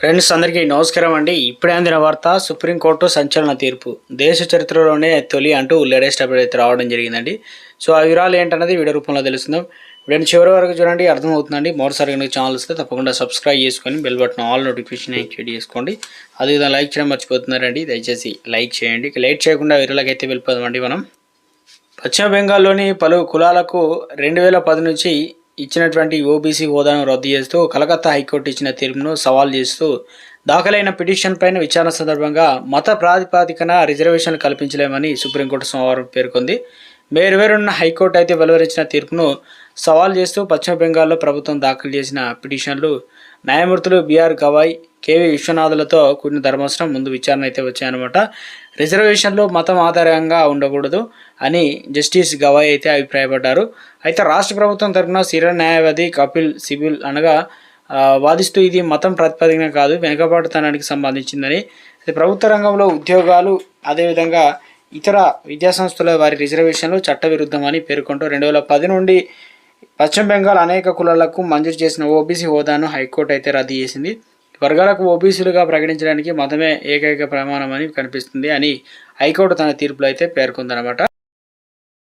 Friends అందరికీ నమస్కారం అండి. ఇప్పుడే అందిన వార్త సుప్రీంకోర్టు సంచలన తీర్పు. దేశ చరిత్రలోనే తొలి అంటూ లేటెస్ట్ అప్డేట్ అయితే రావడం జరిగిందండి. సో ఆ వివరాలు ఏంటన్నది వీడియో రూపంలో తెలుస్తుందాం వీడియో చివరి వరకు చూడండి అర్థమవుతుందండి. మరోసారి కనుక ఛానల్ వస్తే తప్పకుండా సబ్స్క్రైబ్ చేసుకొని bell button all notification activate చేసుకోండి. అదేవిధంగా లైక్ చేయడం మర్చిపోతున్నారండి. దయచేసి లైక్ చేయండి. లైక్ లేట్ చేయకుండా వీడియోలకి అయితే వెళ్ళిపోదామండి మనం. పశ్చిమ బెంగాల్లోని పలు కులాలకు రెండు వేల పది నుంచి ఇచ్చినటువంటి ఓబీసీ హోదాను రద్దు చేస్తూ కలకత్తా హైకోర్టు ఇచ్చిన తీర్పును సవాల్ చేస్తూ దాఖలైన పిటిషన్ పైన విచారణ సందర్భంగా మత ప్రాతిపాదికన రిజర్వేషన్లు కల్పించలేమని సుప్రీంకోర్టు సోమవారం పేర్కొంది. మేరువేరున్న హైకోర్టు అయితే వెలువరించిన తీర్పును సవాల్ చేస్తూ పశ్చిమ బెంగాల్లో ప్రభుత్వం దాఖలు చేసిన పిటిషన్లు న్యాయమూర్తులు బీఆర్ గవాయ్ కేవీ విశ్వనాథులతో కూడిన ధర్మాసనం ముందు విచారణ అయితే వచ్చాయన్నమాట. రిజర్వేషన్లు మతం ఆధారంగా ఉండకూడదు అని జస్టిస్ గవాయ్ అయితే అభిప్రాయపడ్డారు. అయితే రాష్ట్ర ప్రభుత్వం తరఫున సీనియర్ న్యాయవాది కపిల్ సిబిల్ అనగా వాదిస్తూ ఇది మతం ప్రాతిపదికన కాదు వెనుకబాటుతనానికి సంబంధించిందని. ప్రభుత్వ రంగంలో ఉద్యోగాలు అదేవిధంగా ఇతర విద్యాసంస్థల వారి రిజర్వేషన్లు చట్టవిరుద్ధమని పేర్కొంటూ రెండు వేల పది నుండి పశ్చిమ బెంగాల్ అనేక కులాలకు మంజూరు చేసిన ఓబీసీ హోదాను హైకోర్టు అయితే రద్దు చేసింది. వర్గాలకు ఓబీసీలుగా ప్రకటించడానికి మతమే ఏకైక ప్రమాణమని కనిపిస్తుంది అని హైకోర్టు తన తీర్పులో అయితే పేర్కొందనమాట